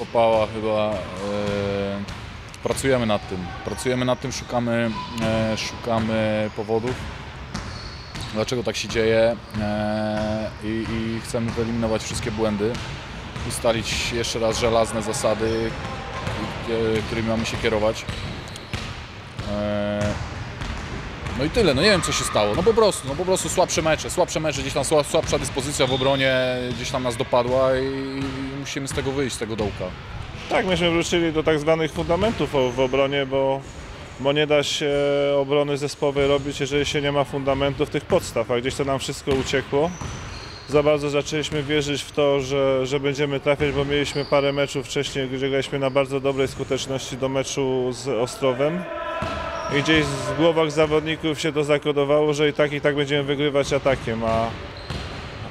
Opała chyba. E, pracujemy nad tym. Pracujemy nad tym, szukamy, e, szukamy powodów, dlaczego tak się dzieje e, i, i chcemy wyeliminować wszystkie błędy, ustalić jeszcze raz żelazne zasady, e, którymi mamy się kierować. No i tyle, no nie wiem co się stało, no po prostu, no po prostu słabsze mecze, słabsze mecze, gdzieś tam sła- słabsza dyspozycja w obronie gdzieś tam nas dopadła i, musimy z tego wyjść, z tego dołka. Tak, myśmy wrócili do tak zwanych fundamentów w obronie, bo, bo nie da się obrony zespołowej robić, jeżeli się nie ma fundamentów tych podstaw, a gdzieś to nam wszystko uciekło. Za bardzo zaczęliśmy wierzyć w to, że, że będziemy trafiać, bo mieliśmy parę meczów wcześniej, gdzie graliśmy na bardzo dobrej skuteczności do meczu z Ostrowem. Gdzieś w głowach zawodników się to zakodowało, że i tak i tak będziemy wygrywać atakiem, a,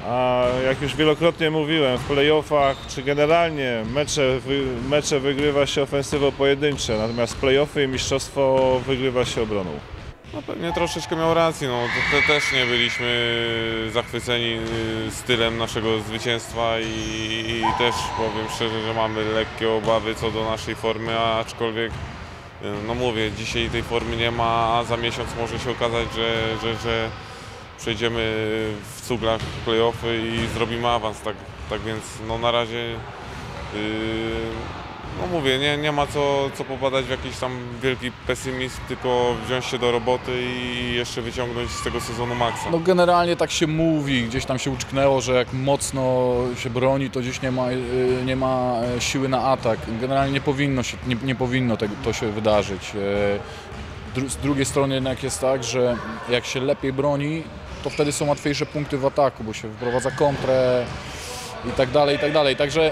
a jak już wielokrotnie mówiłem, w playoffach czy generalnie mecze, mecze wygrywa się ofensywą pojedyncze, natomiast playoffy i mistrzostwo wygrywa się obroną. No pewnie troszeczkę miał rację, no te, też nie byliśmy zachwyceni y, stylem naszego zwycięstwa i, i też powiem szczerze, że mamy lekkie obawy co do naszej formy, aczkolwiek no mówię, dzisiaj tej formy nie ma, a za miesiąc może się okazać, że, że, że przejdziemy w cuglach playoffy i zrobimy awans, tak, tak więc no na razie yy, no mówię, nie, nie ma co, co popadać w jakiś tam wielki pesymizm, tylko wziąć się do roboty i jeszcze wyciągnąć z tego sezonu maksa. No generalnie tak się mówi, gdzieś tam się uczknęło, że jak mocno się broni, to gdzieś nie ma, y, nie ma e, siły na atak. Generalnie nie powinno, się, nie, nie powinno tego, to się wydarzyć. E, Z drugiej strony jednak jest tak, że jak się lepiej broni, to wtedy są łatwiejsze punkty w ataku, bo się wprowadza kontrę i tak dalej, i tak dalej. Także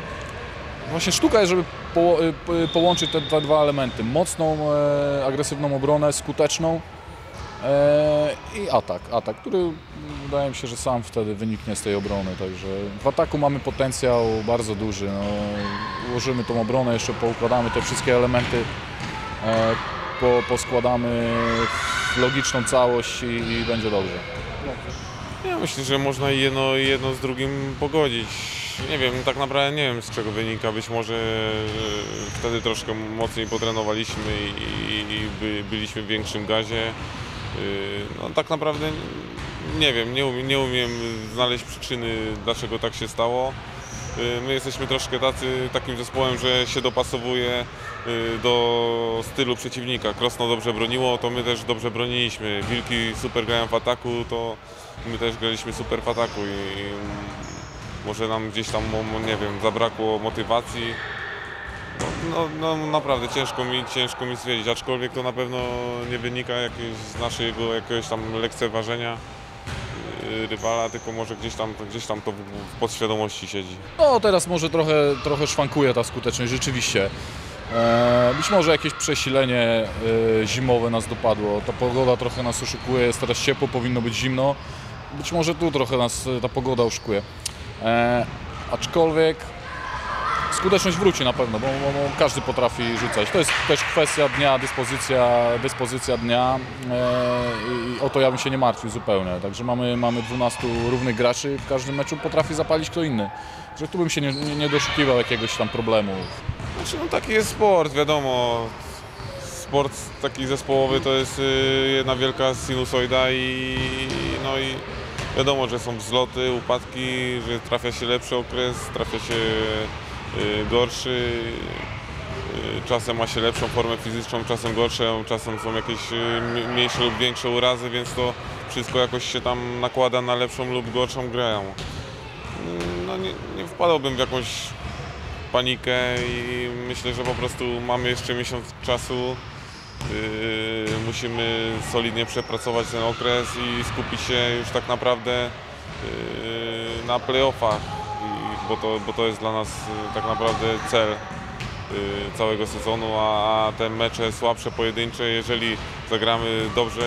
właśnie sztuka jest, żeby po, y, połączyć te, te dwa elementy. Mocną, e, agresywną obronę, skuteczną e, i atak, atak, który wydaje mi się, że sam wtedy wyniknie z tej obrony. Także w ataku mamy potencjał bardzo duży. No, ułożymy tą obronę, jeszcze poukładamy te wszystkie elementy, e, po, poskładamy w logiczną całość i, i będzie dobrze. Ja myślę, że można jedno, jedno z drugim pogodzić. Nie wiem, tak naprawdę nie wiem z czego wynika. Być może e, wtedy troszkę mocniej potrenowaliśmy i, i, i by, byliśmy w większym gazie. Yy, No tak naprawdę nie wiem, nie umiem, nie umiem znaleźć przyczyny dlaczego tak się stało. Yy, My jesteśmy troszkę tacy, takim zespołem, że się dopasowuje do stylu przeciwnika. Krosno dobrze broniło, to my też dobrze broniliśmy. Wilki super grają w ataku, to my też graliśmy super w ataku i może nam gdzieś tam, nie wiem, zabrakło motywacji. No, no, no naprawdę ciężko mi, ciężko mi stwierdzić, aczkolwiek to na pewno nie wynika jakieś z naszego jakiegoś tam lekceważenia yy, rywala, tylko może gdzieś tam, gdzieś tam to w, podświadomości siedzi. No teraz może trochę, trochę szwankuje ta skuteczność, rzeczywiście. E, być może jakieś przesilenie e, zimowe nas dopadło. Ta pogoda trochę nas oszukuje, jest teraz ciepło, powinno być zimno. Być może tu trochę nas ta pogoda oszukuje. E, aczkolwiek skuteczność wróci na pewno, bo, bo, bo każdy potrafi rzucać. To jest też kwestia dnia, dyspozycja, dyspozycja dnia e, i o to ja bym się nie martwił zupełnie. Także mamy, mamy 12 równych graczy, w każdym meczu potrafi zapalić kto inny. Że tu bym się nie, nie, nie doszukiwał jakiegoś tam problemu. Znaczy, no taki jest sport, wiadomo. Sport taki zespołowy to jest y, jedna wielka sinusoida i no i wiadomo, że są wzloty, upadki, że trafia się lepszy okres, trafia się y, gorszy. Y, Czasem ma się lepszą formę fizyczną, czasem gorszą, czasem są jakieś y, mniejsze lub większe urazy, więc to wszystko jakoś się tam nakłada na lepszą lub gorszą grę. No nie, nie wpadałbym w jakąś panikę i myślę, że po prostu mamy jeszcze miesiąc czasu. Yy, musimy solidnie przepracować ten okres i skupić się już tak naprawdę yy, na playoffach, bo, to, bo to jest dla nas yy, tak naprawdę cel całego sezonu, a, a te mecze słabsze, pojedyncze, jeżeli zagramy dobrze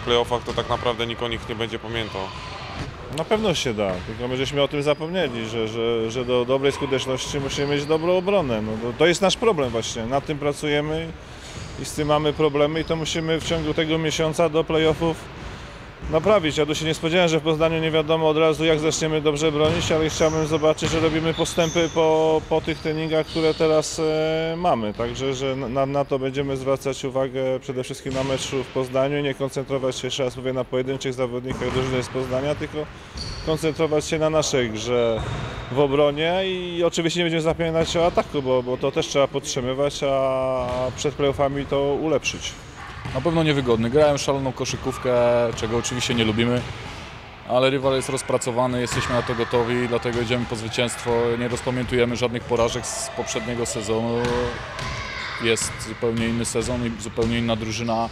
w playoffach, to tak naprawdę nikt o nich nie będzie pamiętał. Na pewno się da, tylko my żeśmy o tym zapomnieli, że, że, że do dobrej skuteczności musimy mieć dobrą obronę. No, to, to jest nasz problem właśnie, nad tym pracujemy i z tym mamy problemy i to musimy w ciągu tego miesiąca do playoffów naprawić. Ja tu się nie spodziewałem, że w Poznaniu nie wiadomo od razu jak zaczniemy dobrze bronić, ale chciałbym zobaczyć, że robimy postępy po, po tych treningach, które teraz e, mamy. Także, że na, na to będziemy zwracać uwagę przede wszystkim na meczu w Poznaniu i nie koncentrować się, jeszcze raz mówię, na pojedynczych zawodnikach drużyny z Poznania, tylko koncentrować się na naszej grze w obronie i oczywiście nie będziemy zapominać o ataku, bo, bo to też trzeba podtrzymywać, a przed playoffami to ulepszyć. Na pewno niewygodny. Grają szaloną koszykówkę, czego oczywiście nie lubimy, ale rywal jest rozpracowany, jesteśmy na to gotowi, dlatego idziemy po zwycięstwo. Nie rozpamiętujemy żadnych porażek z poprzedniego sezonu. Jest zupełnie inny sezon i zupełnie inna drużyna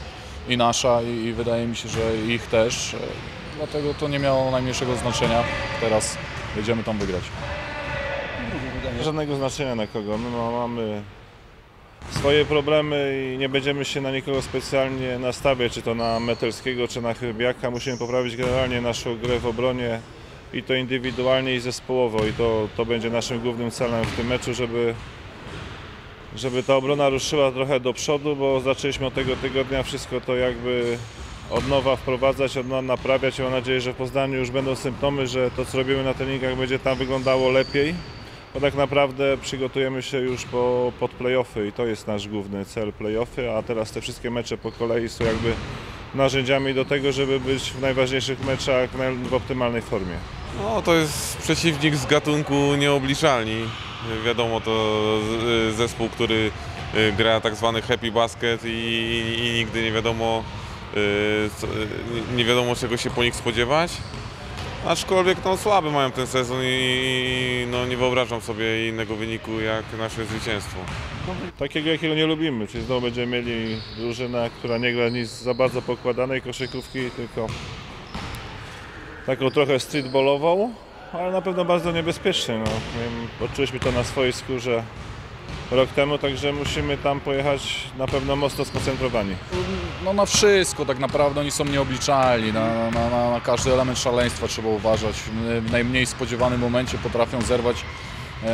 i nasza i, i wydaje mi się, że ich też. Dlatego to nie miało najmniejszego znaczenia. Teraz jedziemy tam wygrać. Żadnego znaczenia na kogo. My ma- mamy swoje problemy i nie będziemy się na nikogo specjalnie nastawiać, czy to na Metelskiego, czy na Chybiaka. Musimy poprawić generalnie naszą grę w obronie i to indywidualnie i zespołowo i to, to będzie naszym głównym celem w tym meczu, żeby, żeby ta obrona ruszyła trochę do przodu, bo zaczęliśmy od tego tygodnia wszystko to jakby od nowa wprowadzać, od nowa naprawiać. Mam nadzieję, że w Poznaniu już będą symptomy, że to co robimy na treningach będzie tam wyglądało lepiej. Bo tak naprawdę przygotujemy się już po, pod playoffy i to jest nasz główny cel playoffy, a teraz te wszystkie mecze po kolei są jakby narzędziami do tego, żeby być w najważniejszych meczach w, optymalnej formie. No, to jest przeciwnik z gatunku nieobliczalni. Wiadomo, to z- zespół, który y, gra tak zwany happy basket i, i, nigdy nie wiadomo, y, y, nie wiadomo czego się po nich spodziewać. Aczkolwiek no, słaby mają ten sezon i no, nie wyobrażam sobie innego wyniku jak nasze zwycięstwo. Takiego, jakiego nie lubimy, czyli znowu będziemy mieli drużynę, która nie gra nic za bardzo pokładanej koszykówki, tylko taką trochę streetballową, ale na pewno bardzo niebezpieczną. No. Odczuliśmy to na swojej skórze rok temu, także musimy tam pojechać na pewno mocno skoncentrowani. No na wszystko tak naprawdę oni są nieobliczalni, na, na, na, każdy element szaleństwa trzeba uważać. W najmniej spodziewanym momencie potrafią zerwać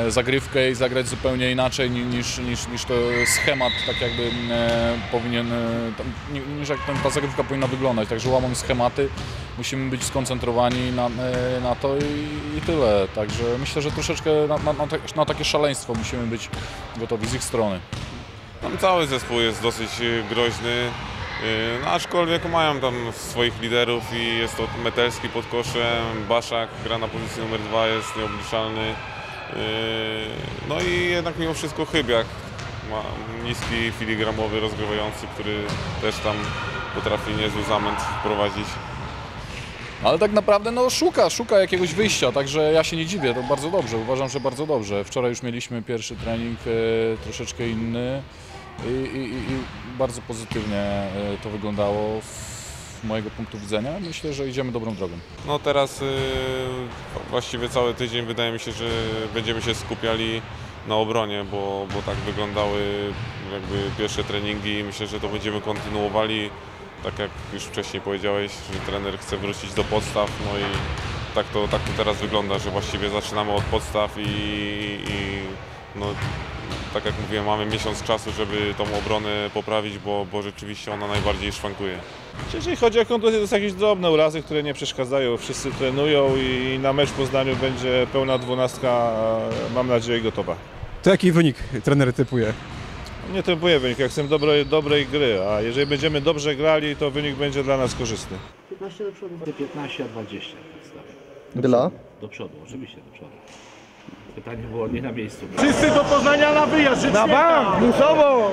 zagrywkę i zagrać zupełnie inaczej ni- niż, niż, niż to schemat tak jakby e, powinien, e, niż jak ta zagrywka powinna wyglądać. Także łamą schematy, musimy być skoncentrowani na, e, na to i, i tyle. Także myślę, że troszeczkę na, na, tak- na takie szaleństwo musimy być gotowi z ich strony. Tam cały zespół jest dosyć groźny, no, aczkolwiek mają tam swoich liderów i jest to Metelski pod koszem, Baszak gra na pozycji numer dwa, jest nieobliczalny. Y, No i jednak mimo wszystko Chybiak ma niski filigramowy rozgrywający, który też tam potrafi niezły zamęt wprowadzić. Ale tak naprawdę no, szuka, szuka jakiegoś wyjścia, także ja się nie dziwię, to bardzo dobrze, uważam, że bardzo dobrze. Wczoraj już mieliśmy pierwszy trening e, troszeczkę inny i, i, i i bardzo pozytywnie e, to wyglądało z mojego punktu widzenia. Myślę, że idziemy dobrą drogą. No teraz y, właściwie cały tydzień wydaje mi się, że będziemy się skupiali na obronie, bo, bo tak wyglądały jakby pierwsze treningi i myślę, że to będziemy kontynuowali. Tak jak już wcześniej powiedziałeś, że trener chce wrócić do podstaw, no i tak to, tak to teraz wygląda, że właściwie zaczynamy od podstaw i, i no, tak jak mówiłem, mamy miesiąc czasu, żeby tą obronę poprawić, bo, bo rzeczywiście ona najbardziej szwankuje. Jeżeli chodzi o kontuzje, to są jakieś drobne urazy, które nie przeszkadzają. Wszyscy trenują i na mecz w Poznaniu będzie pełna dwunastka, mam nadzieję, gotowa. To jaki wynik trener typuje? Nie typuję wynik, ja chcę dobrej, dobrej gry, a jeżeli będziemy dobrze grali, to wynik będzie dla nas korzystny. 15 do przodu. 15, a 20 podstawię. Dla? Do przodu, oczywiście do przodu. Pytanie było nie na miejscu. Wszyscy do Poznania na wyjazd! Na bank! Musowo!